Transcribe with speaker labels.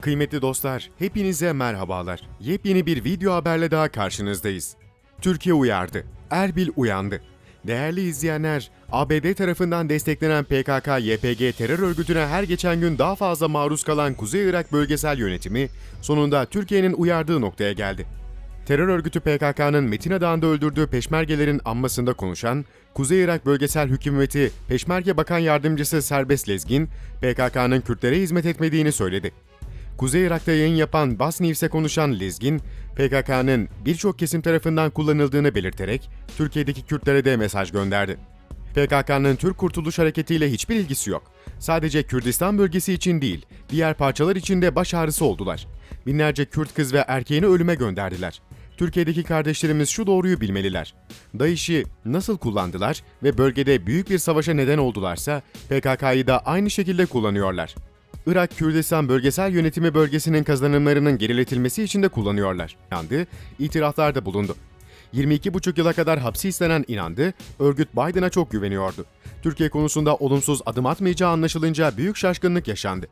Speaker 1: Kıymetli dostlar, hepinize merhabalar. Yepyeni bir video haberle daha karşınızdayız. Türkiye uyardı. Erbil uyandı. Değerli izleyenler, ABD tarafından desteklenen PKK-YPG terör örgütüne her geçen gün daha fazla maruz kalan Kuzey Irak Bölgesel Yönetimi sonunda Türkiye'nin uyardığı noktaya geldi. Terör örgütü PKK'nın Metin Dağı'nda öldürdüğü peşmergelerin anmasında konuşan Kuzey Irak Bölgesel Hükümeti Peşmerge Bakan Yardımcısı Serbest Lezgin, PKK'nın Kürtlere hizmet etmediğini söyledi. Kuzey Irak'ta yayın yapan Bas News'e konuşan Lezgin, PKK'nın birçok kesim tarafından kullanıldığını belirterek Türkiye'deki Kürtlere de mesaj gönderdi. PKK'nın Türk Kurtuluş Hareketi ile hiçbir ilgisi yok. Sadece Kürdistan bölgesi için değil, diğer parçalar için de baş ağrısı oldular. Binlerce Kürt kız ve erkeğini ölüme gönderdiler. Türkiye'deki kardeşlerimiz şu doğruyu bilmeliler. DAEŞ'i nasıl kullandılar ve bölgede büyük bir savaşa neden oldularsa PKK'yı da aynı şekilde kullanıyorlar. Irak Kürdistan Bölgesel Yönetimi bölgesinin kazanımlarının geriletilmesi için de kullanıyorlar. İnandı, itiraflarda bulundu. 22,5 yıla kadar hapsi istenen inandı, örgüt Biden'a çok güveniyordu. Türkiye konusunda olumsuz adım atmayacağı anlaşılınca büyük şaşkınlık yaşandı.